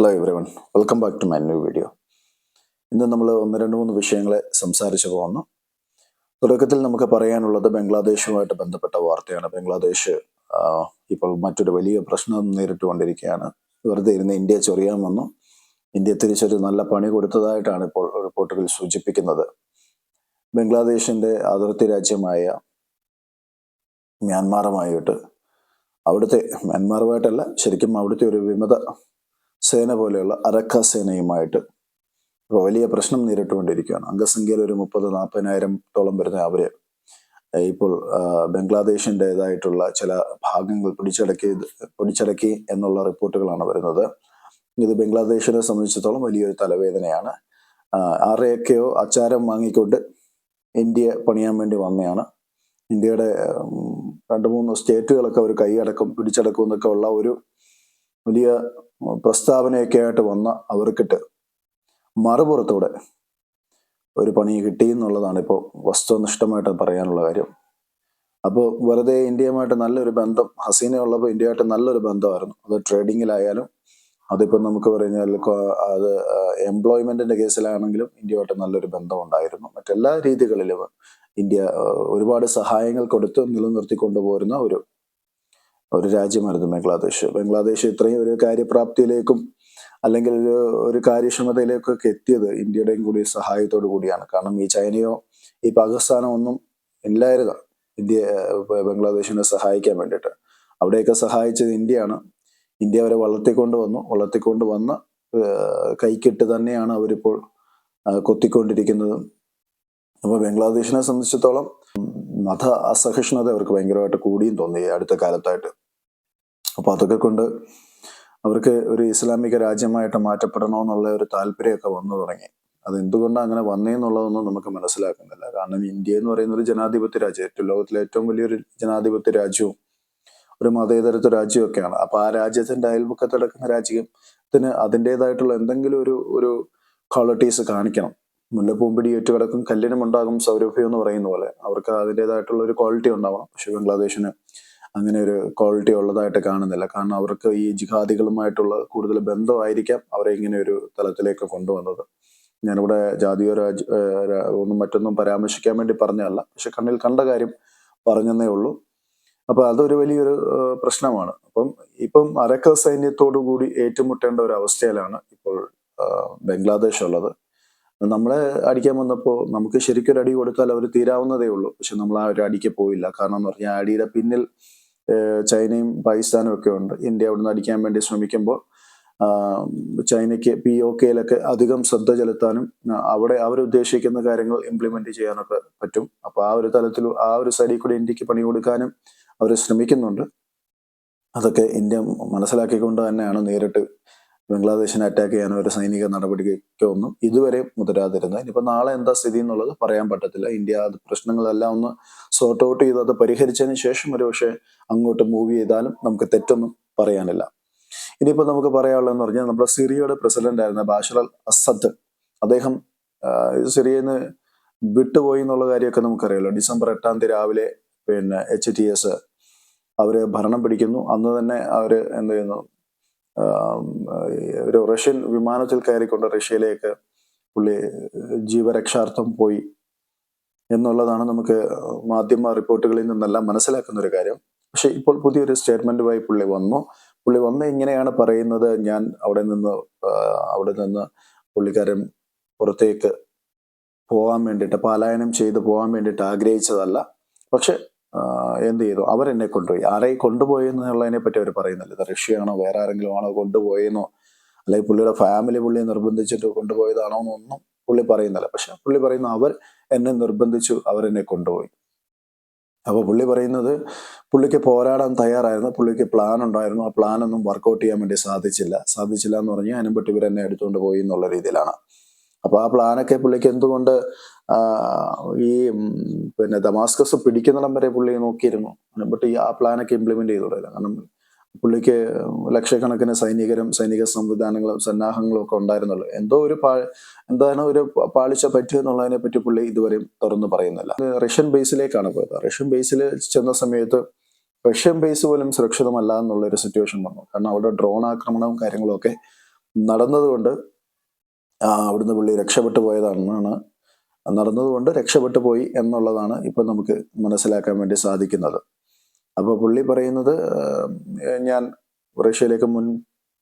Hello everyone welcome back to my new video ഇന്ന് നമ്മൾ ഒന്ന് രണ്ട് മൂന്ന് വിഷയങ്ങളെ സംസാരിച്ചു പോകുന്നു. തുടക്കത്തിൽ നമുക്ക് പറയാനുള്ളത് ബംഗ്ലാദേശുമായിട്ട് ബന്ധപ്പെട്ട വാർത്തയാണ്. ബംഗ്ലാദേശ് ഇപ്പോൾ മറ്റൊരു വലിയ പ്രശ്നം നേരിട്ടുകൊണ്ടിരിക്കുകയാണ്. വെറുതെ ഇരുന്ന് ഇന്ത്യ ചൊറിയാൻ വന്നു ഇന്ത്യ തിരിച്ചൊരു നല്ല പണി കൊടുത്തതായിട്ടാണ് ഇപ്പോൾ റിപ്പോർട്ടുകൾ സൂചിപ്പിക്കുന്നത്. ബംഗ്ലാദേശിന്റെ അതിർത്തി രാജ്യമായ മ്യാൻമാറുമായിട്ട് അവിടുത്തെ മ്യാൻമാറുമായിട്ടല്ല ശരിക്കും അവിടുത്തെ ഒരു വിമത സേന പോലെയുള്ള അരക്ക സേനയുമായിട്ട് ഇപ്പോൾ വലിയ പ്രശ്നം നേരിട്ടുകൊണ്ടിരിക്കുകയാണ്. അംഗസംഖ്യയിൽ ഒരു മുപ്പത് നാൽപ്പതിനായിരത്തോളം വരുന്ന അവർ ഇപ്പോൾ ബംഗ്ലാദേശിന്റെതായിട്ടുള്ള ചില ഭാഗങ്ങൾ പിടിച്ചടക്കി പിടിച്ചടക്കി എന്നുള്ള റിപ്പോർട്ടുകളാണ് വരുന്നത്. ഇത് ബംഗ്ലാദേശിനെ സംബന്ധിച്ചിടത്തോളം വലിയൊരു തലവേദനയാണ്. ആരെയൊക്കെയോ അച്ചാരം വാങ്ങിക്കൊണ്ട് ഇന്ത്യ പണിയാൻ വേണ്ടി വന്നതാണ് ഇന്ത്യയുടെ രണ്ട് മൂന്ന് സ്റ്റേറ്റുകളൊക്കെ അവർ കൈയടക്കും പിടിച്ചടക്കും എന്നൊക്കെ ഉള്ള ഒരു വലിയ പ്രസ്താവനയൊക്കെ ആയിട്ട് വന്ന അവർക്കിട്ട് മറുപുറത്തൂടെ ഒരു പണി കിട്ടി എന്നുള്ളതാണ് ഇപ്പോൾ വസ്തുനിഷ്ഠമായിട്ട് പറയാനുള്ള കാര്യം. അപ്പോൾ വെറുതെ ഇന്ത്യയുമായിട്ട് നല്ലൊരു ബന്ധം ഹസീന ഉള്ളപ്പോൾ ഇന്ത്യയായിട്ട് നല്ലൊരു ബന്ധമായിരുന്നു. അത് ട്രേഡിങ്ങിലായാലും അതിപ്പോൾ നമുക്ക് പറഞ്ഞാൽ അത് എംപ്ലോയ്മെന്റിന്റെ കേസിലാണെങ്കിലും ഇന്ത്യയുമായിട്ട് നല്ലൊരു ബന്ധം ഉണ്ടായിരുന്നു മറ്റെല്ലാ രീതികളിലും ഇന്ത്യ ഒരുപാട് സഹായങ്ങൾ കൊടുത്ത് നിലനിർത്തിക്കൊണ്ടുപോരുന്ന ഒരു ഒരു രാജ്യമായിരുന്നു ബംഗ്ലാദേശ്. ബംഗ്ലാദേശ് ഇത്രയും ഒരു കാര്യപ്രാപ്തിയിലേക്കും അല്ലെങ്കിൽ ഒരു കാര്യക്ഷമതയിലേക്കൊക്കെ എത്തിയത് ഇന്ത്യയുടെയും കൂടി സഹായത്തോടു കൂടിയാണ്. കാരണം ഈ ചൈനയോ ഈ പാകിസ്ഥാനോ ഒന്നും ഇല്ലായിരുന്നു ഇന്ത്യ ബംഗ്ലാദേശിനെ സഹായിക്കാൻ വേണ്ടിയിട്ട്. അവിടെയൊക്കെ സഹായിച്ചത് ഇന്ത്യയാണ്. ഇന്ത്യ അവരെ വളർത്തിക്കൊണ്ട് വന്നു. വളർത്തിക്കൊണ്ട് വന്ന് കൈക്കിട്ട് തന്നെയാണ് അവരിപ്പോൾ കൊത്തിക്കൊണ്ടിരിക്കുന്നത്. അപ്പോൾ ബംഗ്ലാദേശിനെ സംബന്ധിച്ചിടത്തോളം മത അസഹിഷ്ണുത അവർക്ക് ഭയങ്കരമായിട്ട് കൂടിയും തോന്നി അടുത്ത കാലത്തായിട്ട്. അപ്പോൾ അതൊക്കെ കൊണ്ട് അവർക്ക് ഒരു ഇസ്ലാമിക രാജ്യമായിട്ട് മാറ്റപ്പെടണമെന്നുള്ള ഒരു താല്പര്യമൊക്കെ വന്നു തുടങ്ങി. അത് എന്തുകൊണ്ടാണ് അങ്ങനെ വന്നേന്നുള്ളതൊന്നും നമുക്ക് മനസ്സിലാക്കുന്നില്ല. കാരണം ഇന്ത്യ എന്ന് പറയുന്ന ഒരു ജനാധിപത്യ രാജ്യം ലോകത്തിലെ ഏറ്റവും വലിയൊരു ജനാധിപത്യ രാജ്യവും ഒരു മതേതരത്വ രാജ്യമൊക്കെയാണ്. അപ്പൊ ആ രാജ്യത്തിന്റെ അയൽപക്കത്ത് രാജ്യത്തിന് അതിന്റെതായിട്ടുള്ള എന്തെങ്കിലും ഒരു ഒരു ക്വാളിറ്റീസ് കാണിക്കണം. മുല്ലപ്പൂമ്പിടി ഏറ്റുകിടക്കും കല്ലിനുമുണ്ടാകും സൗരഭ്യം എന്ന് പറയുന്ന പോലെ അവർക്ക് അതിന്റെതായിട്ടുള്ള ഒരു ക്വാളിറ്റി ഉണ്ടാവണം. പക്ഷെ ബംഗ്ലാദേശിന് അങ്ങനെ ഒരു ക്വാളിറ്റി ഉള്ളതായിട്ട് കാണുന്നില്ല. കാരണം അവർക്ക് ഈ ജിഹാദികളുമായിട്ടുള്ള കൂടുതൽ ബന്ധമായിരിക്കാം അവരെ ഇങ്ങനെ ഒരു തലത്തിലേക്ക് കൊണ്ടുവന്നത്. ഞാനിവിടെ ജാതിയോ രാജ് ഒന്നും മറ്റൊന്നും പരാമർശിക്കാൻ വേണ്ടി പറഞ്ഞതല്ല. പക്ഷെ കണ്ണിൽ കണ്ട കാര്യം പറഞ്ഞെന്നേ ഉള്ളൂ. അപ്പൊ അതൊരു വലിയൊരു പ്രശ്നമാണ്. അപ്പം ഇപ്പം അരക്ക സൈന്യത്തോടു കൂടി ഏറ്റുമുട്ടേണ്ട ഒരു അവസ്ഥയിലാണ് ഇപ്പോൾ ബംഗ്ലാദേശ് ഉള്ളത് നമ്മളെ അടിക്കാൻ വന്നപ്പോൾ നമുക്ക് ശരിക്കും ഒരു അടി കൊടുത്താൽ അവർ തീരാവുന്നതേ ഉള്ളൂ. പക്ഷെ നമ്മൾ ആ ഒരു അടിക്ക് പോയില്ല. കാരണം എന്ന് പറഞ്ഞാൽ അടിയുടെ പിന്നിൽ ചൈനയും പാകിസ്ഥാനും ഒക്കെ ഉണ്ട്. ഇന്ത്യ അവിടുന്ന് അടിക്കാൻ വേണ്ടി ശ്രമിക്കുമ്പോൾ ചൈനയ്ക്ക് പി ഒ കെയിലൊക്കെ അധികം ശ്രദ്ധ ചെലുത്താനും അവിടെ അവർ ഉദ്ദേശിക്കുന്ന കാര്യങ്ങൾ ഇംപ്ലിമെന്റ് ചെയ്യാനൊക്കെ പറ്റും. അപ്പൊ ആ ഒരു തലത്തിൽ ആ ഒരു സൈഡിൽ കൂടി ഇന്ത്യയ്ക്ക് പണി കൊടുക്കാനും അവർ ശ്രമിക്കുന്നുണ്ട്. അതൊക്കെ ഇന്ത്യ മനസ്സിലാക്കിക്കൊണ്ട് തന്നെയാണ് നേരിട്ട് ബംഗ്ലാദേശിനെ അറ്റാക്ക് ചെയ്യാനോ ഒരു സൈനിക നടപടിക്കോ ഒന്നും ഇതുവരെ മുതിരാതിരുന്നത് ഇനിയിപ്പോൾ നാളെ എന്താ സ്ഥിതി എന്നുള്ളത് പറയാൻ പറ്റത്തില്ല. ഇന്ത്യ അത് പ്രശ്നങ്ങളെല്ലാം ഒന്ന് സോർട്ട് ഔട്ട് ചെയ്ത് അത് പരിഹരിച്ചതിന് ശേഷം ഒരു പക്ഷേ അങ്ങോട്ട് മൂവ് ചെയ്താലും നമുക്ക് തെറ്റൊന്നും പറയാനില്ല. ഇനിയിപ്പോൾ നമുക്ക് പറയാനുള്ളതെന്ന് പറഞ്ഞാൽ നമ്മുടെ സിറിയയുടെ പ്രസിഡന്റ് ആയിരുന്ന ബാഷർ അൽ അസദ് അദ്ദേഹം സിറിയയിൽ നിന്ന് വിട്ടുപോയി എന്നുള്ള കാര്യമൊക്കെ നമുക്കറിയാലോ. ഡിസംബർ എട്ടാം തീയതി രാവിലെ പിന്നെ എച്ച് ടി എസ് അവർ ഭരണം പിടിക്കുന്നു. അന്ന് തന്നെ അവർ എന്ത് ചെയ്യുന്നു? ഒരു റഷ്യൻ വിമാനത്തിൽ കയറിക്കൊണ്ട് റഷ്യയിലേക്ക് പുള്ളി ജീവരക്ഷാർത്ഥം പോയി എന്നുള്ളതാണ് നമുക്ക് മാധ്യമ റിപ്പോർട്ടുകളിൽ നിന്നെല്ലാം മനസ്സിലാക്കുന്ന ഒരു കാര്യം. പക്ഷെ ഇപ്പോൾ പുതിയൊരു സ്റ്റേറ്റ്മെന്റുമായി പുള്ളി വന്നു. പുള്ളി വന്ന് ഇങ്ങനെയാണ് പറയുന്നത്. ഞാൻ അവിടെ നിന്ന് അവിടെ നിന്ന് പുള്ളിക്കാരൻ പുറത്തേക്ക് പോകാൻ വേണ്ടിയിട്ട് പലായനം ചെയ്ത് പോകാൻ വേണ്ടിയിട്ട് ആഗ്രഹിച്ചതല്ല. പക്ഷെ എന്ത് ചെയ്തു? അവരെന്നെ കൊണ്ടുപോയി. ആരെ കൊണ്ടുപോയെന്നുള്ളതിനെ പറ്റി അവർ പറയുന്നില്ല. റഷ്യയാണോ? വേറെ ആരെങ്കിലും ആണോ കൊണ്ടുപോയെന്നോ? അല്ലെങ്കിൽ പുള്ളിയുടെ ഫാമിലി പുള്ളിയെ നിർബന്ധിച്ചിട്ട് കൊണ്ടുപോയതാണോ എന്നൊന്നും പുള്ളി പറയുന്നില്ല. പക്ഷെ പുള്ളി പറയുന്ന അവർ എന്നെ നിർബന്ധിച്ചു അവരെന്നെ കൊണ്ടുപോയി. അപ്പോൾ പുള്ളി പറയുന്നത് പുള്ളിക്ക് പോരാടാൻ തയ്യാറായിരുന്നു. പുള്ളിക്ക് പ്ലാൻ ഉണ്ടായിരുന്നു. ആ പ്ലാൻ ഒന്നും വർക്കൗട്ട് ചെയ്യാൻ വേണ്ടി സാധിച്ചില്ല. സാധിച്ചില്ല എന്ന് പറഞ്ഞാൽ അതിനെപ്പറ്റി ഇവരെന്നെ എടുത്തുകൊണ്ട് പോയി എന്നുള്ള രീതിയിലാണ്. അപ്പൊ ആ പ്ലാനൊക്കെ പുള്ളിക്ക് എന്തുകൊണ്ട് ഈ പിന്നെ ദമാസ്കസ് പിടിക്കുന്നിടം വരെ പുള്ളി നോക്കിയിരുന്നു. ബട്ട് ഈ ആ പ്ലാനൊക്കെ ഇംപ്ലിമെന്റ് ചെയ്തോളില്ല കാരണം പുള്ളിക്ക് ലക്ഷക്കണക്കിന് സൈനികരും സൈനിക സംവിധാനങ്ങളും സന്നാഹങ്ങളും ഒക്കെ ഉണ്ടായിരുന്നുള്ളൂ. എന്തോ ഒരു പാ എന്താണ് ഒരു പാളിച്ച പറ്റിയെന്നുള്ളതിനെ പറ്റി പുള്ളി ഇതുവരെയും തുറന്നു പറയുന്നില്ല. റഷ്യൻ ബേസിലേക്കാണ് പോയത്. റഷ്യൻ ബേസിൽ ചെന്ന സമയത്ത് റഷ്യൻ ബേസ് പോലും സുരക്ഷിതമല്ല എന്നുള്ള ഒരു സിറ്റുവേഷൻ വന്നു. കാരണം അവിടെ ഡ്രോൺ ആക്രമണവും കാര്യങ്ങളും ഒക്കെ നടന്നതുകൊണ്ട് അവിടുന്ന് പുള്ളി രക്ഷപ്പെട്ടു പോയതാണെന്നാണ് നടന്നതുകൊണ്ട് രക്ഷപ്പെട്ടു പോയി എന്നുള്ളതാണ് ഇപ്പം നമുക്ക് മനസ്സിലാക്കാൻ വേണ്ടി സാധിക്കുന്നത്. അപ്പോൾ പുള്ളി പറയുന്നത് ഞാൻ റഷ്യയിലേക്ക് മുൻ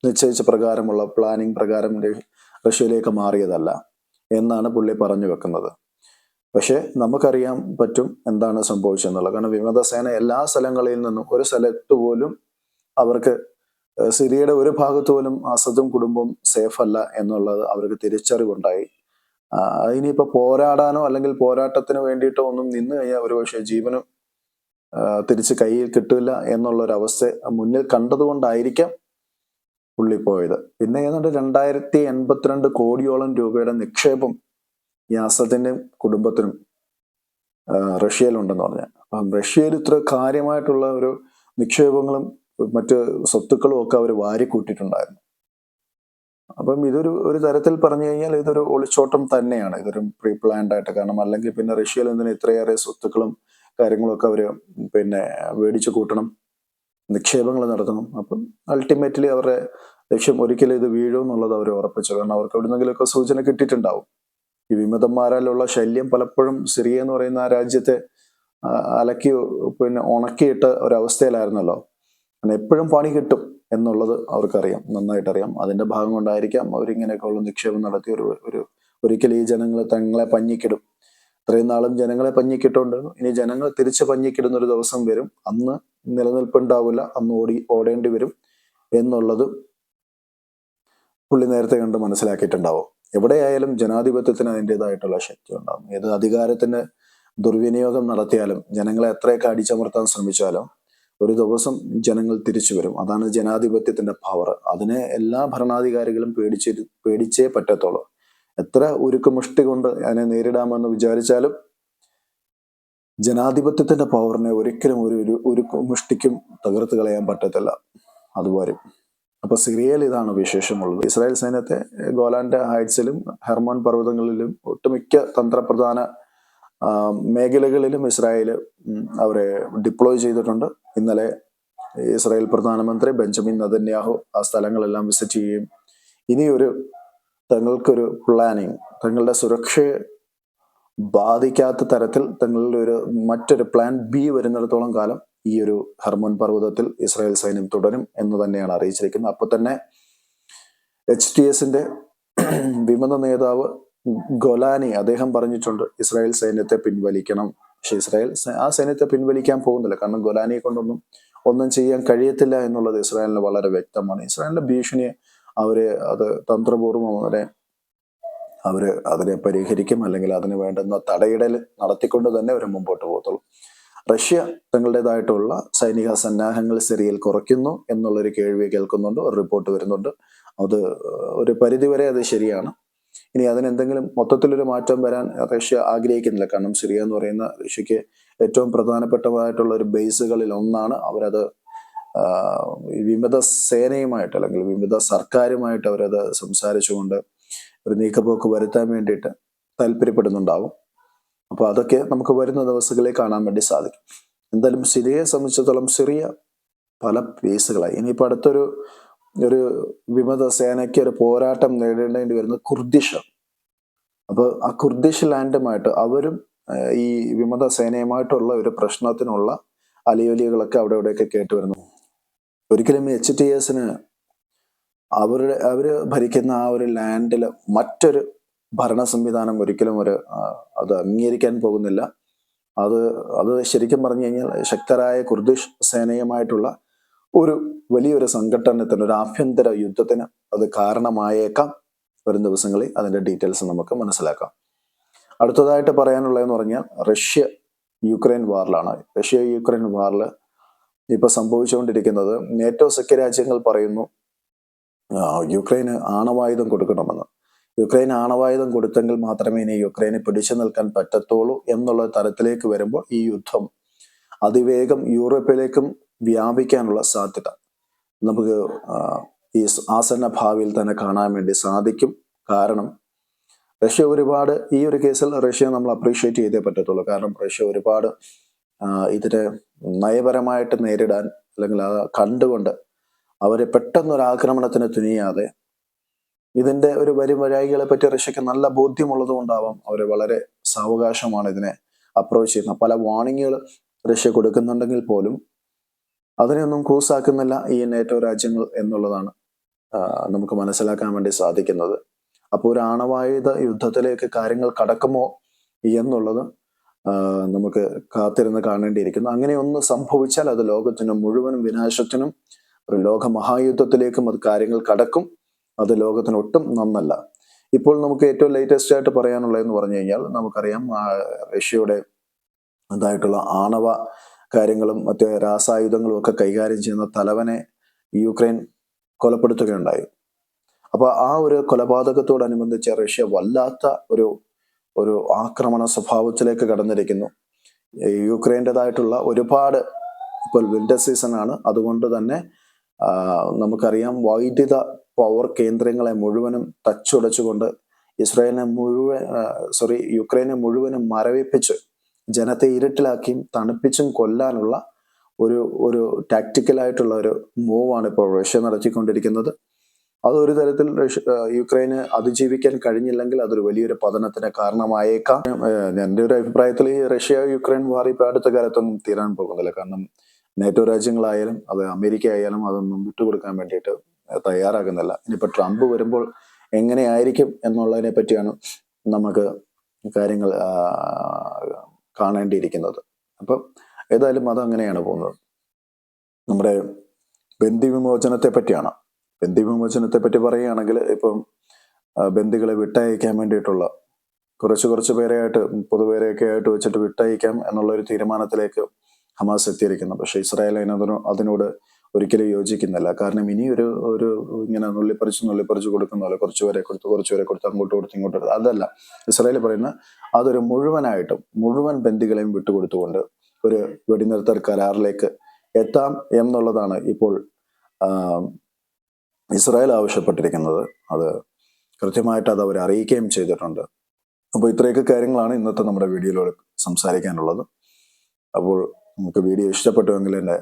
നിശ്ചയിച്ച പ്രകാരമുള്ള പ്ലാനിങ് പ്രകാരം റഷ്യയിലേക്ക് മാറിയതല്ല എന്നാണ് പുള്ളി പറഞ്ഞു വെക്കുന്നത്. പക്ഷേ നമുക്കറിയാൻ പറ്റും എന്താണ് സംഭവിച്ചെന്നുള്ളത് കാരണം വിമതസേന എല്ലാ സ്ഥലങ്ങളിൽ നിന്നും ഒരു സ്ഥലത്ത് പോലും അവർക്ക് സിറിയയുടെ ഒരു ഭാഗത്ത് പോലും അസദും കുടുംബവും സേഫ് അല്ല എന്നുള്ളത് അവർക്ക് തിരിച്ചറിവുണ്ടായി. അതിനിപ്പോൾ പോരാടാനോ അല്ലെങ്കിൽ പോരാട്ടത്തിന് വേണ്ടിയിട്ടോ ഒന്നും നിന്ന് കഴിഞ്ഞാൽ ഒരുപക്ഷെ ജീവനും തിരിച്ച് കയ്യിൽ കിട്ടില്ല എന്നുള്ള ഒരു അവസ്ഥ മുന്നിൽ കണ്ടതുകൊണ്ടായിരിക്കാം പുള്ളി പോയത്. പിന്നെ ഏതാണ്ട് രണ്ടായിരത്തി എൺപത്തിരണ്ട് കോടിയോളം രൂപയുടെ നിക്ഷേപം ഈ അസദിന്റെ കുടുംബത്തിനും റഷ്യയിലുണ്ടെന്ന് പറഞ്ഞാൽ. അപ്പം റഷ്യയിൽ ഇത്ര കാര്യമായിട്ടുള്ള ഒരു നിക്ഷേപങ്ങളും മറ്റ് സ്വത്തുക്കളും ഒക്കെ അവർ വാരി കൂട്ടിയിട്ടുണ്ടായിരുന്നു. അപ്പം ഇതൊരു ഒരു തരത്തിൽ പറഞ്ഞു കഴിഞ്ഞാൽ ഇതൊരു ഒളിച്ചോട്ടം തന്നെയാണ്. ഇതൊരു പ്രീ പ്ലാൻഡ് ആയിട്ട് കാരണം അല്ലെങ്കിൽ പിന്നെ റഷ്യയിൽ എന്തിനു ഇത്രയേറെ സ്വത്തുക്കളും കാര്യങ്ങളൊക്കെ അവർ പിന്നെ മേടിച്ചു കൂട്ടണം നിക്ഷേപങ്ങൾ നടത്തണം. അപ്പം അൾട്ടിമേറ്റ്ലി അവരുടെ ലക്ഷ്യം ഒരിക്കലും ഇത് വീഴും എന്നുള്ളത് അവർ ഉറപ്പിച്ചു. കാരണം അവർക്ക് എവിടുന്നെങ്കിലുമൊക്കെ സൂചന കിട്ടിയിട്ടുണ്ടാവും. ഈ വിമതന്മാരാലുള്ള ശല്യം പലപ്പോഴും സിറിയ എന്ന് പറയുന്ന ആ രാജ്യത്തെ അലക്കി പിന്നെ ഉണക്കിയിട്ട ഒരവസ്ഥയിലായിരുന്നല്ലോ. അങ്ങനെ എപ്പോഴും പണി കിട്ടും എന്നുള്ളത് അവർക്കറിയാം നന്നായിട്ടറിയാം. അതിന്റെ ഭാഗം കൊണ്ടായിരിക്കാം അവരിങ്ങനെയൊക്കെയുള്ള നിക്ഷേപം നടത്തി ഒരു ഒരു ഒരിക്കൽ ഈ ജനങ്ങൾ തങ്ങളെ പഞ്ഞിക്കിടും. ഇത്രയും നാളും ജനങ്ങളെ പഞ്ഞിക്കിട്ടുണ്ട് ഇനി ജനങ്ങൾ തിരിച്ച് പഞ്ഞിക്കിടുന്ന ഒരു ദിവസം വരും. അന്ന് നിലനിൽപ്പുണ്ടാവില്ല അന്ന് ഓടി ഓടേണ്ടി വരും എന്നുള്ളത് പുള്ളി നേരത്തെ കണ്ട് മനസ്സിലാക്കിയിട്ടുണ്ടാവും. എവിടെയായാലും ജനാധിപത്യത്തിന് അതിന്റെതായിട്ടുള്ള ശക്തി ഉണ്ടാകും ഏത് അധികാരത്തിന് ദുർവിനിയോഗം നടത്തിയാലും ജനങ്ങളെ എത്രയൊക്കെ അടിച്ചമർത്താൻ ശ്രമിച്ചാലും ഒരു ദിവസം ജനങ്ങൾ തിരിച്ചു വരും. അതാണ് ജനാധിപത്യത്തിന്റെ പവർ അതിനെ എല്ലാ ഭരണാധികാരികളും പേടിച്ച് പേടിച്ചേ പറ്റത്തുള്ളൂ. എത്ര ഉരുക്കുമുഷ്ടി കൊണ്ട് അതിനെ നേരിടാമെന്ന് വിചാരിച്ചാലും ജനാധിപത്യത്തിന്റെ പവറിനെ ഒരിക്കലും ഒരു ഉരുക്കുമുഷ്ടിക്കും തകർത്ത് കളയാൻ പറ്റത്തില്ല. അതുപോലെ അപ്പൊ സിറിയയിൽ ഇതാണ് വിശേഷമുള്ളത്. ഇസ്രായേൽ സൈന്യത്തെ ഗോലാന്റെ ഹൈറ്റ്സിലും ഹെർമോൻ പർവതങ്ങളിലും ഒട്ടുമിക്ക തന്ത്രപ്രധാന മേഖലകളിലും ഇസ്രായേൽ അവരെ ഡിപ്ലോയ് ചെയ്തിട്ടുണ്ട്. ഇന്നലെ ഇസ്രായേൽ പ്രധാനമന്ത്രി ബെഞ്ചമിൻ നദന്യാഹു ആ സ്ഥലങ്ങളെല്ലാം വിസിറ്റ് ചെയ്യുകയും ഇനിയൊരു തങ്ങൾക്കൊരു പ്ലാനിങ് തങ്ങളുടെ സുരക്ഷയെ ബാധിക്കാത്ത തരത്തിൽ തങ്ങളുടെ ഒരു മറ്റൊരു പ്ലാൻ ബി വരുന്നിടത്തോളം കാലം ഈ ഒരു ഹർമോൻ പർവതത്തിൽ ഇസ്രായേൽ സൈന്യം തുടരും എന്ന് തന്നെയാണ് അറിയിച്ചിരിക്കുന്നത്. അപ്പൊ തന്നെ എച്ച് ടി എസിന്റെ വിമത നേതാവ് ഗൊലാനി അദ്ദേഹം പറഞ്ഞിട്ടുണ്ട് ഇസ്രായേൽ സൈന്യത്തെ പിൻവലിക്കണം. പക്ഷെ ഇസ്രായേൽ ആ സൈന്യത്തെ പിൻവലിക്കാൻ പോകുന്നില്ല. കാരണം ഗൊലാനിയെ കൊണ്ടൊന്നും ഒന്നും ചെയ്യാൻ കഴിയത്തില്ല എന്നുള്ളത് ഇസ്രായേലിന് വളരെ വ്യക്തമാണ്. ഇസ്രായേലിന്റെ ഭീഷണിയെ അവർ അത് തന്ത്രപൂർവം അവരെ അവർ അതിനെ പരിഹരിക്കും അല്ലെങ്കിൽ അതിന് വേണ്ടുന്ന തടയിടൽ നടത്തിക്കൊണ്ട് തന്നെ അവർ മുമ്പോട്ട് പോകത്തുള്ളൂ. റഷ്യ തങ്ങളുടേതായിട്ടുള്ള സൈനിക സന്നാഹങ്ങൾ സിറിയയിൽ കുറയ്ക്കുന്നു എന്നുള്ളൊരു കേൾവി കേൾക്കുന്നുണ്ട്. ഒരു റിപ്പോർട്ട് വരുന്നുണ്ട്. അത് ഒരു പരിധിവരെ അത് ശരിയാണ്. ഇനി അതിനെന്തെങ്കിലും മൊത്തത്തിലൊരു മാറ്റം വരാൻ റഷ്യ ആഗ്രഹിക്കുന്നില്ല. കാരണം സിറിയ എന്ന് പറയുന്ന റഷ്യക്ക് ഏറ്റവും പ്രധാനപ്പെട്ടതായിട്ടുള്ള ഒരു ബേസുകളിൽ ഒന്നാണ് അവരത് വിമത സേനയുമായിട്ട് അല്ലെങ്കിൽ വിമത സർക്കാരുമായിട്ട് അവരത് സംസാരിച്ചുകൊണ്ട് ഒരു നീക്കപ്പോക്ക് വരുത്താൻ വേണ്ടിയിട്ട് താല്പര്യപ്പെടുന്നുണ്ടാവും. അപ്പൊ അതൊക്കെ നമുക്ക് വരുന്ന ദിവസങ്ങളിൽ കാണാൻ വേണ്ടി സാധിക്കും. എന്തായാലും സിറിയയെ സംബന്ധിച്ചിടത്തോളം സിറിയ പല പേസുകളായി ഇനിയിപ്പോൾ അടുത്തൊരു ഒരു വിമത സേനയ്ക്ക് ഒരു പോരാട്ടം നേരിടേണ്ടി വരുന്നത് കുർദിഷ്. അപ്പോൾ ആ കുർദിഷ് ലാൻഡുമായിട്ട് അവരും ഈ വിമത സേനയുമായിട്ടുള്ള ഒരു പ്രശ്നത്തിനുള്ള അലിയൊലികളൊക്കെ അവിടെ ഇവിടെയൊക്കെ കേട്ട് വരുന്നു ഒരിക്കലും എച്ച് ടി എസിന് അവരുടെ അവർ ഭരിക്കുന്ന ആ ഒരു ലാൻഡിൽ മറ്റൊരു ഭരണ സംവിധാനം ഒരിക്കലും ഒരു അത് അംഗീകരിക്കാൻ പോകുന്നില്ല. അത് അത് ശരിക്കും പറഞ്ഞു കഴിഞ്ഞാൽ ശക്തരായ കുർദിഷ് സേനയുമായിട്ടുള്ള ഒരു വലിയൊരു സംഘടനത്തിന് ഒരു ആഭ്യന്തര യുദ്ധത്തിന് അത് കാരണമായേക്കാം. വരും ദിവസങ്ങളിൽ അതിന്റെ ഡീറ്റെയിൽസ് നമുക്ക് മനസ്സിലാക്കാം. അടുത്തതായിട്ട് പറയാനുള്ളതെന്ന് പറഞ്ഞാൽ റഷ്യ യുക്രൈൻ വാറിലാണ്. റഷ്യ യുക്രൈൻ വാറിൽ ഇപ്പൊ സംഭവിച്ചുകൊണ്ടിരിക്കുന്നത് നേറ്റോ സഖ്യരാജ്യങ്ങൾ പറയുന്നു യുക്രൈന് ആണവായുധം കൊടുക്കണമെന്ന്. യുക്രൈൻ ആണവായുധം കൊടുത്തെങ്കിൽ മാത്രമേ ഇനി യുക്രൈനെ പിടിച്ചു നിൽക്കാൻ പറ്റത്തുള്ളൂ എന്നുള്ള തരത്തിലേക്ക് വരുമ്പോൾ ഈ യുദ്ധം അതിവേഗം യൂറോപ്പിലേക്കും വ്യാപിക്കാനുള്ള സാധ്യത. നമുക്ക് ഈ ആസന്ന ഭാവിയിൽ തന്നെ കാണാൻ വേണ്ടി സാധിക്കും. കാരണം റഷ്യ ഒരുപാട് ഈ ഒരു കേസിൽ റഷ്യ നമ്മൾ അപ്രീഷിയേറ്റ് ചെയ്തേ പറ്റത്തുള്ളൂ. കാരണം റഷ്യ ഒരുപാട് ഇതിനെ നയപരമായിട്ട് നേരിടാൻ അല്ലെങ്കിൽ അത് കണ്ടുകൊണ്ട് അവരെ പെട്ടെന്നൊരു ആക്രമണത്തിന് തുനിയാതെ ഇതിന്റെ ഒരു വരും വരായികളെ പറ്റി റഷ്യക്ക് നല്ല ബോധ്യമുള്ളത് കൊണ്ടാവാം അവർ വളരെ സാവകാശമാണ് ഇതിനെ അപ്രോച്ച് ചെയ്യുന്നത്. പല വാണിങ്ങുകൾ റഷ്യ കൊടുക്കുന്നുണ്ടെങ്കിൽ പോലും അതിനെയൊന്നും കൂസാക്കുന്നില്ല ഈ നേറ്റോ രാജ്യങ്ങൾ എന്നുള്ളതാണ് നമുക്ക് മനസ്സിലാക്കാൻ വേണ്ടി സാധിക്കുന്നത്. അപ്പോൾ ഒരു ആണവായുധ യുദ്ധത്തിലേക്ക് കാര്യങ്ങൾ കടക്കുമോ എന്നുള്ളത് നമുക്ക് കാത്തിരുന്ന് കാണേണ്ടിയിരിക്കുന്നു. അങ്ങനെയൊന്ന് സംഭവിച്ചാൽ അത് ലോകത്തിന് മുഴുവനും വിനാശത്തിനും ഒരു ലോക മഹായുദ്ധത്തിലേക്കും അത് കാര്യങ്ങൾ കടക്കും. അത് ലോകത്തിന് ഒട്ടും നന്നല്ല. ഇപ്പോൾ നമുക്ക് ഏറ്റവും ലേറ്റസ്റ്റ് ആയിട്ട് പറയാനുള്ളതെന്ന് പറഞ്ഞു കഴിഞ്ഞാൽ നമുക്കറിയാം റഷ്യയുടെ ഇതായിട്ടുള്ള ആണവ കാര്യങ്ങളും മറ്റ് രാസായുധങ്ങളും ഒക്കെ കൈകാര്യം ചെയ്യുന്ന തലവനെ യുക്രൈൻ കൊലപ്പെടുത്തുകയുണ്ടായി. അപ്പൊ ആ ഒരു കൊലപാതകത്തോടനുബന്ധിച്ച് റഷ്യ വല്ലാത്ത ഒരു ഒരു ആക്രമണ സ്വഭാവത്തിലേക്ക് കടന്നിരിക്കുന്നു. യുക്രൈന്റെതായിട്ടുള്ള ഒരുപാട് ഇപ്പോൾ വിന്റർ സീസൺ ആണ്. അതുകൊണ്ട് തന്നെ നമുക്കറിയാം വൈദ്യുത പവർ കേന്ദ്രങ്ങളെ മുഴുവനും തച്ചുടച്ചുകൊണ്ട് ഇസ്രായേലിനെ മുഴുവൻ സോറി യുക്രൈനെ മുഴുവനും മരവിപ്പിച്ച് ജനത്തെ ഇരുട്ടിലാക്കിയും തണുപ്പിച്ചും കൊല്ലാനുള്ള ഒരു ഒരു ടാക്ടിക്കലായിട്ടുള്ള ഒരു മൂവാണ് ഇപ്പോൾ റഷ്യ നടത്തിക്കൊണ്ടിരിക്കുന്നത്. അതൊരു തരത്തിൽ റഷ്യ- യുക്രൈന് അതിജീവിക്കാൻ കഴിഞ്ഞില്ലെങ്കിൽ അതൊരു വലിയൊരു പതനത്തിന് കാരണമായേക്കാം. എന്റെ ഒരു അഭിപ്രായത്തിൽ ഈ റഷ്യ യുക്രൈൻ വാർ ഇപ്പോൾ അടുത്ത കാലത്തൊന്നും തീരാൻ പോകുന്നില്ല. കാരണം നേറ്റോ രാജ്യങ്ങളായാലും അത് അമേരിക്ക ആയാലും അതൊന്നും വിട്ടുകൊടുക്കാൻ വേണ്ടിയിട്ട് തയ്യാറാകുന്നില്ല. ഇനിയിപ്പോൾ ട്രംപ് വരുമ്പോൾ എങ്ങനെയായിരിക്കും എന്നുള്ളതിനെ പറ്റിയാണ് നമുക്ക് കാര്യങ്ങൾ കാണേണ്ടിയിരിക്കുന്നത്. അപ്പം ഏതായാലും അത് അങ്ങനെയാണ് പോകുന്നത്. നമ്മുടെ ബന്ദിവിമോചനത്തെ പറ്റിയാണ്. ബന്ദിവിമോചനത്തെ പറ്റി പറയുകയാണെങ്കിൽ ഇപ്പം ബന്ധുക്കളെ വിട്ടയക്കാൻ വേണ്ടിയിട്ടുള്ള കുറച്ച് കുറച്ച് പേരെയായിട്ട് പൊതുപേരെയൊക്കെ പേരെയൊക്കെ ആയിട്ട് വെച്ചിട്ട് വിട്ടയക്കാം എന്നുള്ള ഒരു തീരുമാനത്തിലേക്ക് ഹമാസ് എത്തിയിരിക്കുന്നു. പക്ഷേ ഇസ്രായേൽ അതിനോട് ഒരിക്കലും യോജിക്കുന്നില്ല. കാരണം ഇനി ഒരു ഒരു ഇങ്ങനെ നുള്ളിപ്പറിച്ച് നുള്ളിപ്പറിച്ച് കൊടുക്കുന്ന പോലെ കുറച്ച് പേരെ കൊടുത്ത് കുറച്ച് പേരെ കൊടുത്ത് അങ്ങോട്ട് കൊടുത്ത് ഇങ്ങോട്ട് കൊടുത്ത് അതല്ല. ഇസ്രായേൽ പറയുന്ന അതൊരു മുഴുവനായിട്ടും മുഴുവൻ ബന്ദികളെയും വിട്ടുകൊടുത്തുകൊണ്ട് ഒരു വെടിനിർത്തൽ കരാറിലേക്ക് എത്താം എന്നുള്ളതാണ് ഇപ്പോൾ ഇസ്രായേൽ ആവശ്യപ്പെട്ടിരിക്കുന്നത്. അത് കൃത്യമായിട്ട് അത് അവർ അറിയിക്കുകയും ചെയ്തിട്ടുണ്ട്. അപ്പോൾ ഇത്രയൊക്കെ കാര്യങ്ങളാണ് ഇന്നത്തെ നമ്മുടെ വീഡിയോയിലൂടെ സംസാരിക്കാനുള്ളത്. അപ്പോൾ നമുക്ക് വീഡിയോ ഇഷ്ടപ്പെട്ടുവെങ്കിൽ എന്റെ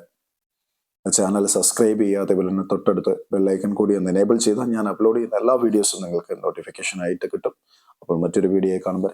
ചാനൽ സബ്സ്ക്രൈബ് ചെയ്യാതെ തന്നെ തൊട്ടടുത്ത് ബെല്ലൈക്കൺ കൂടി ഒന്ന് എനേബിൾ ചെയ്താൽ ഞാൻ അപ്ലോഡ് ചെയ്യുന്ന എല്ലാ വീഡിയോസും നിങ്ങൾക്ക് നോട്ടിഫിക്കേഷൻ ആയിട്ട് കിട്ടും. അപ്പോൾ മറ്റൊരു വീഡിയോ കാണുമ്പോൾ